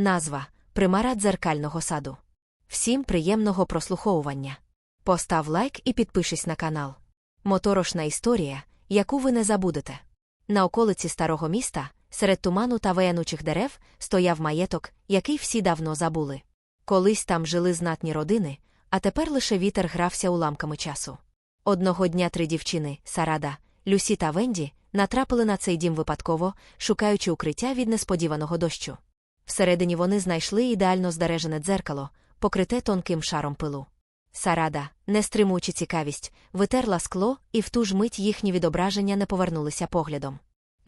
Назва Примара дзеркального саду. Всім приємного прослуховування. Постав лайк і підпишись на канал. Моторошна історія, яку ви не забудете. На околиці старого міста, серед туману та веянучих дерев, стояв маєток, який всі давно забули. Колись там жили знатні родини, а тепер лише вітер грався уламками часу. Одного дня три дівчини Сарада, Люсі та Венді натрапили на цей дім випадково, шукаючи укриття від несподіваного дощу. Всередині вони знайшли ідеально здережене дзеркало, покрите тонким шаром пилу. Сарада, не стримуючи цікавість, витерла скло, і в ту ж мить їхні відображення не повернулися поглядом.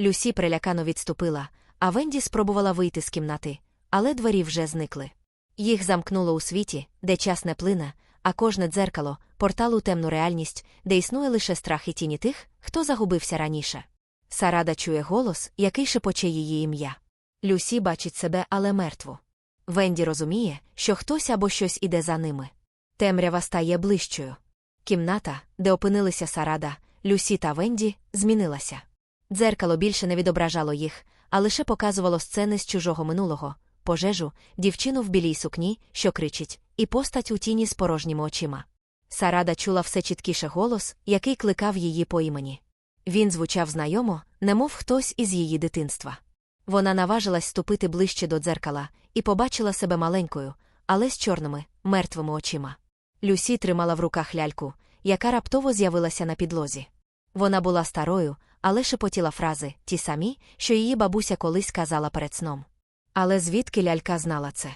Люсі прилякано відступила, а Венді спробувала вийти з кімнати, але двері вже зникли. Їх замкнуло у світі, де час не плине, а кожне дзеркало портал у темну реальність, де існує лише страх і тіні тих, хто загубився раніше. Сарада чує голос, який шепоче її ім'я. Люсі бачить себе, але мертву. Венді розуміє, що хтось або щось іде за ними. Темрява стає ближчою. Кімната, де опинилися Сарада, Люсі та Венді, змінилася. Дзеркало більше не відображало їх, а лише показувало сцени з чужого минулого, пожежу, дівчину в білій сукні, що кричить, і постать у тіні з порожніми очима. Сарада чула все чіткіше голос, який кликав її по імені. Він звучав знайомо, немов хтось із її дитинства. Вона наважилась ступити ближче до дзеркала і побачила себе маленькою, але з чорними, мертвими очима. Люсі тримала в руках ляльку, яка раптово з'явилася на підлозі. Вона була старою, але шепотіла фрази, ті самі, що її бабуся колись казала перед сном. Але звідки лялька знала це?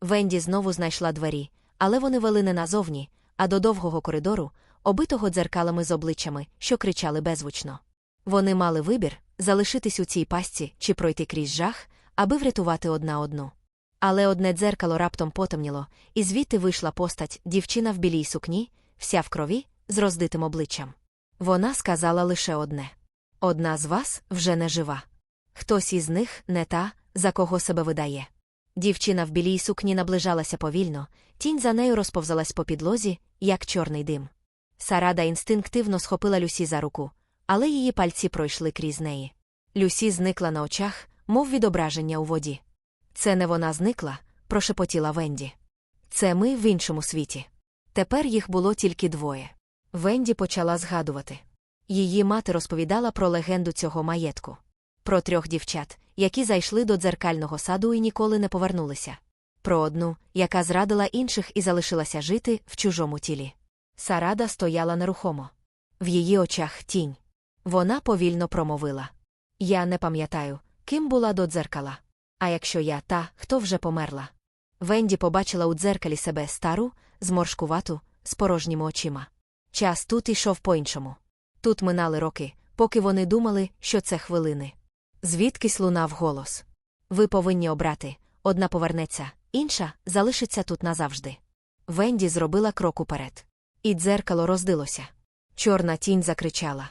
Венді знову знайшла двері, але вони вели не назовні, а до довгого коридору, обитого дзеркалами з обличчями, що кричали беззвучно. Вони мали вибір залишитись у цій пастці чи пройти крізь жах, аби врятувати одна одну. Але одне дзеркало раптом потемніло, і звідти вийшла постать дівчина в білій сукні, вся в крові, з роздитим обличчям. Вона сказала лише одне одна з вас вже не жива. Хтось із них не та, за кого себе видає. Дівчина в білій сукні наближалася повільно, тінь за нею розповзалась по підлозі, як чорний дим. Сарада інстинктивно схопила Люсі за руку, але її пальці пройшли крізь неї. Люсі зникла на очах, мов відображення у воді. Це не вона зникла, прошепотіла Венді. Це ми в іншому світі. Тепер їх було тільки двоє. Венді почала згадувати. Її мати розповідала про легенду цього маєтку, про трьох дівчат, які зайшли до дзеркального саду і ніколи не повернулися, про одну, яка зрадила інших і залишилася жити в чужому тілі. Сарада стояла нерухомо. В її очах тінь. Вона повільно промовила Я не пам'ятаю, ким була до дзеркала. А якщо я та, хто вже померла. Венді побачила у дзеркалі себе стару, зморшкувату, з порожніми очима. Час тут ішов по-іншому. Тут минали роки, поки вони думали, що це хвилини. Звідкись лунав голос. Ви повинні обрати одна повернеться, інша залишиться тут назавжди. Венді зробила крок уперед. І дзеркало роздилося. Чорна тінь закричала.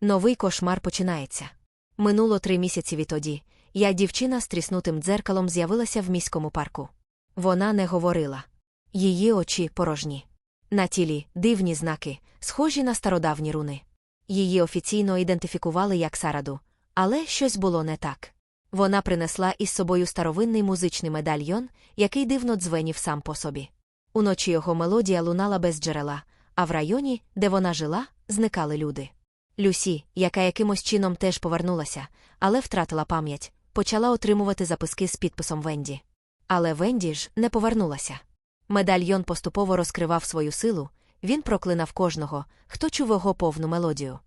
Новий кошмар починається. Минуло три місяці відтоді. Я дівчина з тріснутим дзеркалом з'явилася в міському парку. Вона не говорила. Її очі порожні. На тілі дивні знаки, схожі на стародавні руни. Її офіційно ідентифікували як Сараду, але щось було не так. Вона принесла із собою старовинний музичний медальйон, який дивно дзвенів сам по собі. Уночі його мелодія лунала без джерела, а в районі, де вона жила, зникали люди. Люсі, яка якимось чином теж повернулася, але втратила пам'ять, почала отримувати записки з підписом Венді. Але Венді ж не повернулася. Медальйон поступово розкривав свою силу, він проклинав кожного, хто чув його повну мелодію.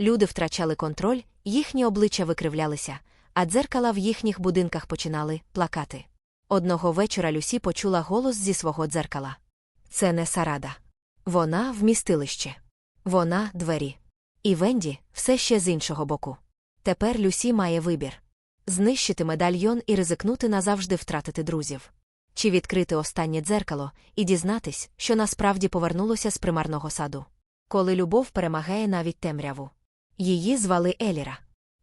Люди втрачали контроль, їхні обличчя викривлялися, а дзеркала в їхніх будинках починали плакати. Одного вечора Люсі почула голос зі свого дзеркала. Це не Сарада. Вона вмістилище. Вона двері. І Венді все ще з іншого боку. Тепер Люсі має вибір знищити медальйон і ризикнути назавжди втратити друзів. Чи відкрити останнє дзеркало і дізнатись, що насправді повернулося з примарного саду. Коли любов перемагає навіть темряву. Її звали Еліра.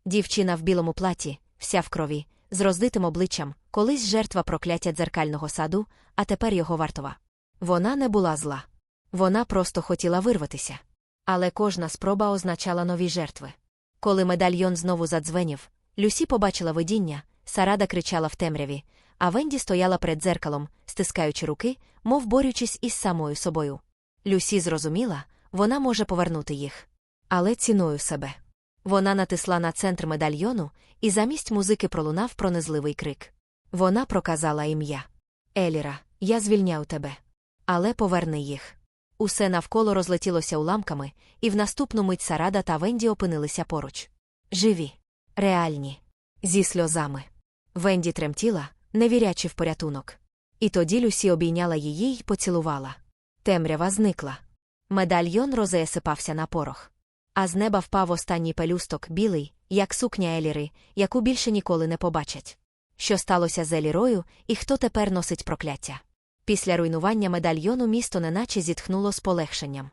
Дівчина в білому платі, вся в крові, з роздитим обличчям, колись жертва прокляття дзеркального саду, а тепер його вартова. Вона не була зла. Вона просто хотіла вирватися. Але кожна спроба означала нові жертви. Коли медальйон знову задзвенів, Люсі побачила видіння, Сарада кричала в темряві, а Венді стояла перед дзеркалом, стискаючи руки, мов борючись із самою собою. Люсі зрозуміла, вона може повернути їх. Але ціною себе. Вона натисла на центр медальйону, і замість музики пролунав пронизливий крик. Вона проказала ім'я. Еліра, я звільняю тебе. Але поверни їх. Усе навколо розлетілося уламками, і в наступну мить Сарада та Венді опинилися поруч. Живі, реальні, зі сльозами. Венді тремтіла, не вірячи в порятунок. І тоді Люсі обійняла її й поцілувала. Темрява зникла. Медальйон розесипався на порох. А з неба впав останній пелюсток, білий, як сукня Еліри, яку більше ніколи не побачать. Що сталося з Елірою, і хто тепер носить прокляття? Після руйнування медальйону місто неначе зітхнуло з полегшенням.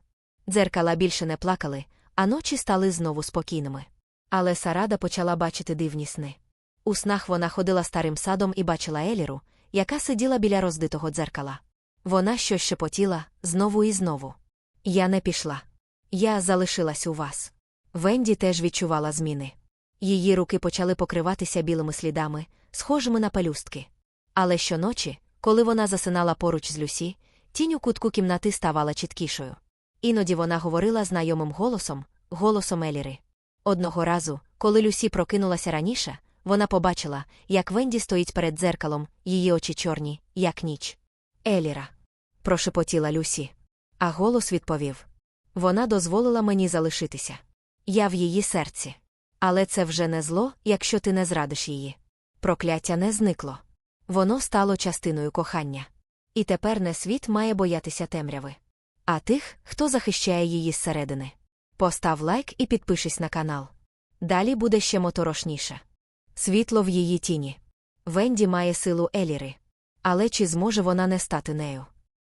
Дзеркала більше не плакали, а ночі стали знову спокійними. Але Сарада почала бачити дивні сни. У снах вона ходила старим садом і бачила Еліру, яка сиділа біля роздитого дзеркала. Вона щось шепотіла знову і знову. Я не пішла. Я залишилась у вас. Венді теж відчувала зміни. Її руки почали покриватися білими слідами, схожими на пелюстки. Але щоночі, коли вона засинала поруч з Люсі, тінь у кутку кімнати ставала чіткішою. Іноді вона говорила знайомим голосом, голосом Еліри. Одного разу, коли Люсі прокинулася раніше, вона побачила, як Венді стоїть перед дзеркалом, її очі чорні, як ніч. Еліра. прошепотіла Люсі. А голос відповів Вона дозволила мені залишитися. Я в її серці. Але це вже не зло, якщо ти не зрадиш її. Прокляття не зникло. Воно стало частиною кохання. І тепер не світ має боятися темряви. А тих, хто захищає її зсередини. Постав лайк і підпишись на канал. Далі буде ще моторошніше. Світло в її тіні. Венді має силу Еліри. Але чи зможе вона не стати нею?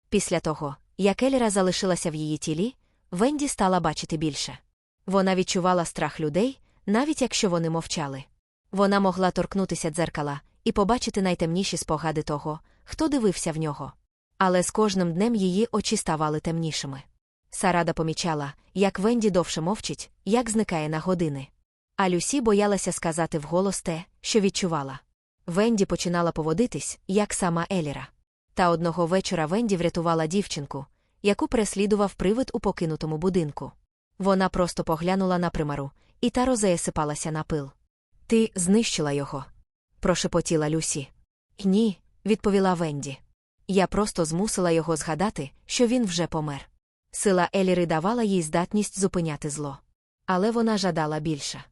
Після того, як Еліра залишилася в її тілі, Венді стала бачити більше. Вона відчувала страх людей, навіть якщо вони мовчали. Вона могла торкнутися дзеркала і побачити найтемніші спогади того, хто дивився в нього. Але з кожним днем її очі ставали темнішими. Сарада помічала, як Венді довше мовчить, як зникає на години. А Люсі боялася сказати вголос те, що відчувала. Венді починала поводитись, як сама Еліра. Та одного вечора Венді врятувала дівчинку, яку переслідував привид у покинутому будинку. Вона просто поглянула на примару, і та розеясипалася на пил. Ти знищила його. Прошепотіла Люсі. Ні, відповіла Венді. Я просто змусила його згадати, що він вже помер. Сила Еліри давала їй здатність зупиняти зло. Але вона жадала більше.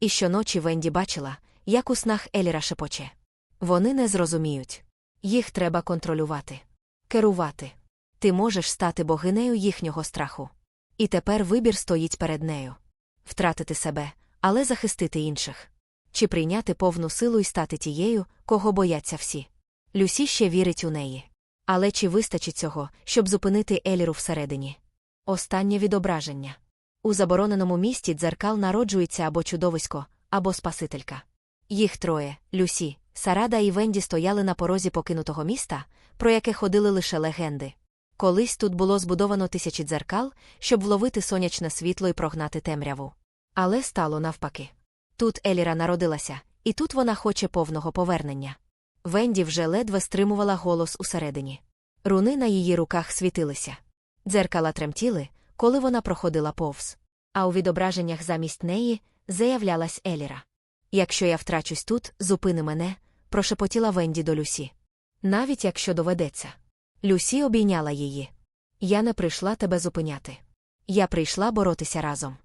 І щоночі Венді бачила, як у снах Еліра шепоче. Вони не зрозуміють. Їх треба контролювати, керувати. Ти можеш стати богинею їхнього страху. І тепер вибір стоїть перед нею втратити себе, але захистити інших. Чи прийняти повну силу і стати тією, кого бояться всі. Люсі ще вірить у неї. Але чи вистачить цього, щоб зупинити Еліру всередині? Останнє відображення. У забороненому місті дзеркал народжується або чудовисько, або спасителька. Їх троє Люсі, Сарада і Венді стояли на порозі покинутого міста, про яке ходили лише легенди. Колись тут було збудовано тисячі дзеркал, щоб вловити сонячне світло і прогнати темряву. Але стало навпаки. Тут Еліра народилася, і тут вона хоче повного повернення. Венді вже ледве стримувала голос усередині. Руни на її руках світилися. Дзеркала тремтіли, коли вона проходила повз. А у відображеннях замість неї заявлялась Еліра. Якщо я втрачусь тут, зупини мене, прошепотіла Венді до Люсі. Навіть якщо доведеться. Люсі обійняла її. Я не прийшла тебе зупиняти. Я прийшла боротися разом.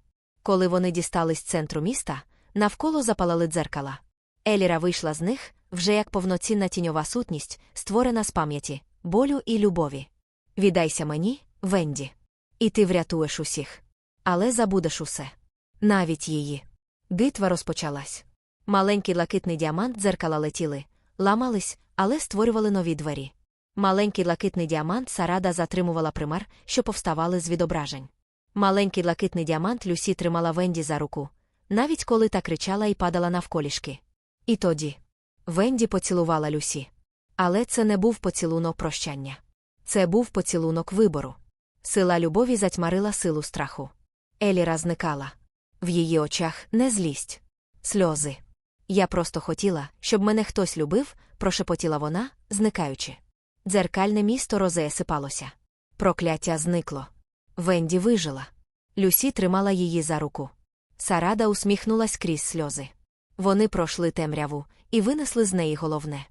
Коли вони дістались центру міста, навколо запалали дзеркала. Еліра вийшла з них вже як повноцінна тіньова сутність, створена з пам'яті, болю і любові. Віддайся мені, Венді. І ти врятуєш усіх. Але забудеш усе. Навіть її. Битва розпочалась. Маленький лакитний діамант дзеркала летіли, ламались, але створювали нові двері. Маленький лакитний діамант Сарада затримувала примар, що повставали з відображень. Маленький лакитний діамант Люсі тримала Венді за руку, навіть коли та кричала і падала навколішки. І тоді Венді поцілувала Люсі. Але це не був поцілунок прощання. Це був поцілунок вибору. Сила любові затьмарила силу страху. Еліра зникала. В її очах не злість, сльози. Я просто хотіла, щоб мене хтось любив, прошепотіла вона, зникаючи. Дзеркальне місто розея сипалося. Прокляття зникло. Венді вижила. Люсі тримала її за руку. Сарада усміхнулась крізь сльози. Вони пройшли темряву і винесли з неї головне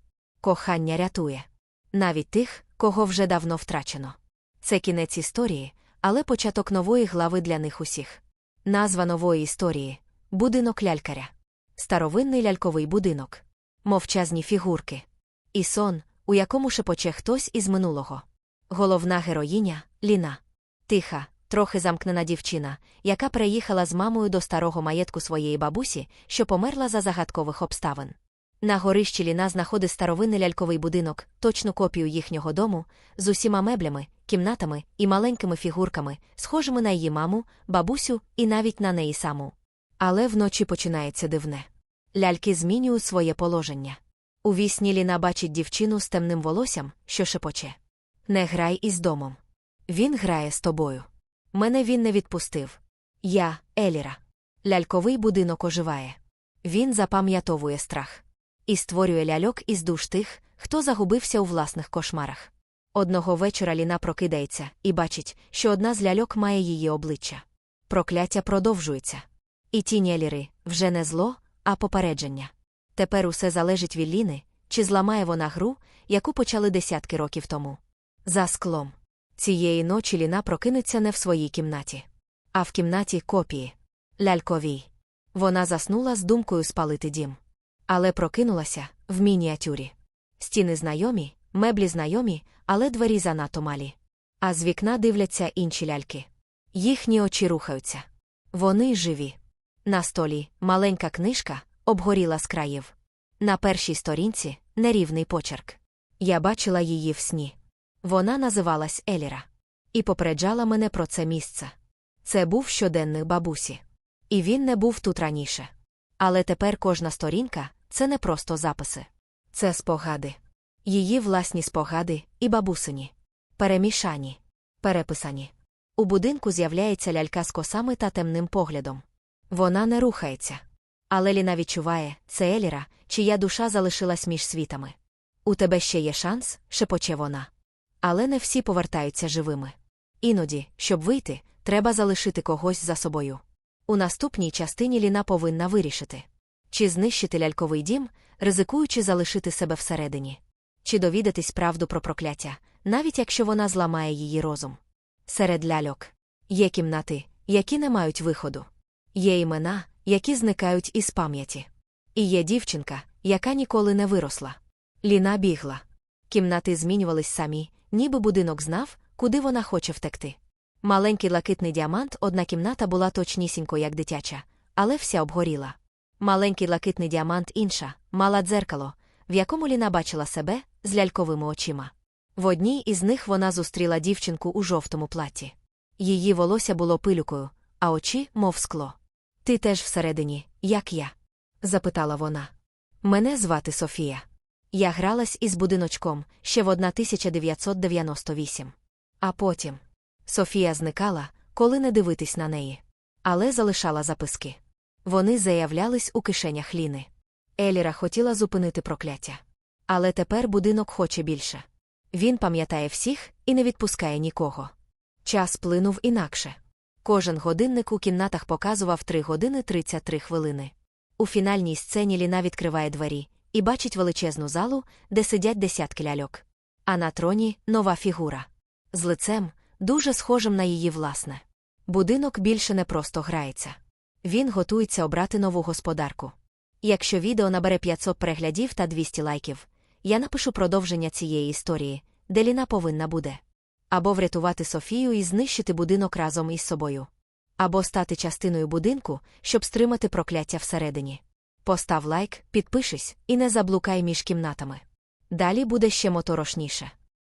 кохання рятує. Навіть тих, кого вже давно втрачено. Це кінець історії, але початок нової глави для них усіх. Назва нової історії будинок лялькаря. Старовинний ляльковий будинок, мовчазні фігурки. І сон, у якому шепоче хтось із минулого. Головна героїня Ліна. Тиха, трохи замкнена дівчина, яка приїхала з мамою до старого маєтку своєї бабусі, що померла за загадкових обставин. На горищі Ліна знаходить старовинний ляльковий будинок, точну копію їхнього дому, з усіма меблями, кімнатами і маленькими фігурками, схожими на її маму, бабусю і навіть на неї саму. Але вночі починається дивне. Ляльки змінюють своє положення. У вісні Ліна бачить дівчину з темним волоссям, що шепоче. Не грай із домом. Він грає з тобою. Мене він не відпустив. Я, Еліра. Ляльковий будинок оживає. Він запам'ятовує страх і створює ляльок із душ тих, хто загубився у власних кошмарах. Одного вечора Ліна прокидається і бачить, що одна з ляльок має її обличчя. Прокляття продовжується. І тіні Еліри вже не зло, а попередження. Тепер усе залежить від Ліни, чи зламає вона гру, яку почали десятки років тому. За склом. Цієї ночі Ліна прокинеться не в своїй кімнаті, а в кімнаті копії. Ляльковій. Вона заснула з думкою спалити дім. Але прокинулася в мініатюрі. Стіни знайомі, меблі знайомі, але двері занадто малі. А з вікна дивляться інші ляльки. Їхні очі рухаються. Вони живі. На столі маленька книжка обгоріла з країв. На першій сторінці нерівний почерк. Я бачила її в сні. Вона називалась Еліра. І попереджала мене про це місце. Це був щоденник бабусі. І він не був тут раніше. Але тепер кожна сторінка це не просто записи. Це спогади. Її власні спогади і бабусині. Перемішані, переписані. У будинку з'являється лялька з косами та темним поглядом. Вона не рухається. Але Ліна відчуває, це Еліра, чия душа залишилась між світами. У тебе ще є шанс, шепоче вона. Але не всі повертаються живими. Іноді, щоб вийти, треба залишити когось за собою. У наступній частині Ліна повинна вирішити чи знищити ляльковий дім, ризикуючи залишити себе всередині, чи довідатись правду про прокляття, навіть якщо вона зламає її розум. Серед ляльок є кімнати, які не мають виходу, є імена, які зникають із пам'яті. І є дівчинка, яка ніколи не виросла. Ліна бігла. Кімнати змінювались самі, ніби будинок знав, куди вона хоче втекти. Маленький лакитний діамант, одна кімната була точнісінько, як дитяча, але вся обгоріла. Маленький лакитний діамант інша, мала дзеркало, в якому Ліна бачила себе з ляльковими очима. В одній із них вона зустріла дівчинку у жовтому платі. Її волосся було пилюкою, а очі, мов скло. Ти теж всередині, як я? запитала вона. Мене звати Софія. Я гралась із будиночком ще в 1998. А потім Софія зникала, коли не дивитись на неї. Але залишала записки. Вони заявлялись у кишенях Ліни. Еліра хотіла зупинити прокляття. Але тепер будинок хоче більше. Він пам'ятає всіх і не відпускає нікого. Час плинув інакше. Кожен годинник у кімнатах показував 3 години 33 хвилини. У фінальній сцені Ліна відкриває двері і бачить величезну залу, де сидять десятки ляльок. А на троні нова фігура. З лицем, дуже схожим на її власне. Будинок більше не просто грається. Він готується обрати нову господарку. Якщо відео набере 500 переглядів та 200 лайків, я напишу продовження цієї історії, де Ліна повинна буде. Або врятувати Софію і знищити будинок разом із собою. Або стати частиною будинку, щоб стримати прокляття всередині. Постав лайк, підпишись і не заблукай між кімнатами. Далі буде ще моторошніше.